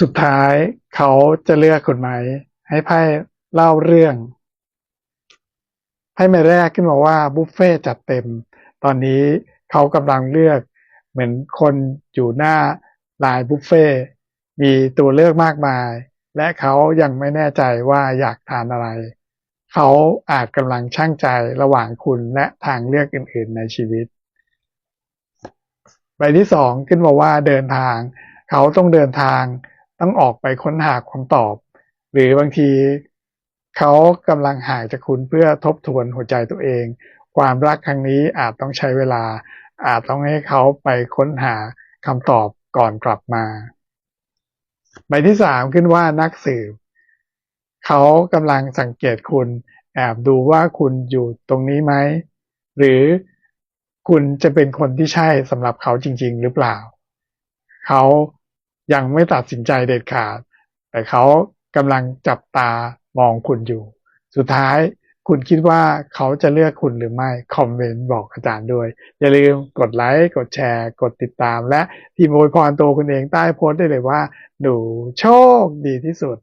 สุดท้ายเขาจะเลือกคุณไหม ให้ไพ่เล่าเรื่องไพ่ใบแรกขึ้นมาว่าบุฟเฟ่ต์จัดเต็ม ตอนนี้เขากำลังเลือกเหมือนคนอยู่หน้าลายบุฟเฟ่ต์มีตัวเลือกมากมาย และเขายังไม่แน่ใจว่าอยากทานอะไร เขาอาจกำลังช่างใจระหว่างคุณและทางเลือกอื่น ๆ ในชีวิต ใบที่สองขึ้นมาว่าเดินทาง เขาต้องเดินทาง ต้องออกไปค้นหาคำตอบ หรือบางทีเขากำลังห่างจากคุณเพื่อทบทวนหัวใจตัวเอง ความรักครั้งนี้อาจต้องใช้เวลา อาจต้องให้เขาไปค้นหาคำตอบก่อนกลับมาใบที่สามขึ้นว่านักสืบเขากำลังสังเกตคุณแอบดูว่าคุณอยู่ตรงนี้ไหม หรือคุณจะเป็นคนที่ใช่สำหรับเขาจริง ๆ หรือเปล่า เขา ยังไม่ตัดสินใจเด็ดขาด แต่เขากำลังจับตามองคุณอยู่ สุดท้ายคุณคิดว่าเขาจะเลือกคุณหรือไม่ คอมเมนต์บอกอาจารย์ด้วย อย่าลืมกดไลค์กดแชร์ กดติดตาม และพิมพ์โวยพรตัวคุณเองใต้โพสต์ได้เลยว่า หนูโชคดีที่สุด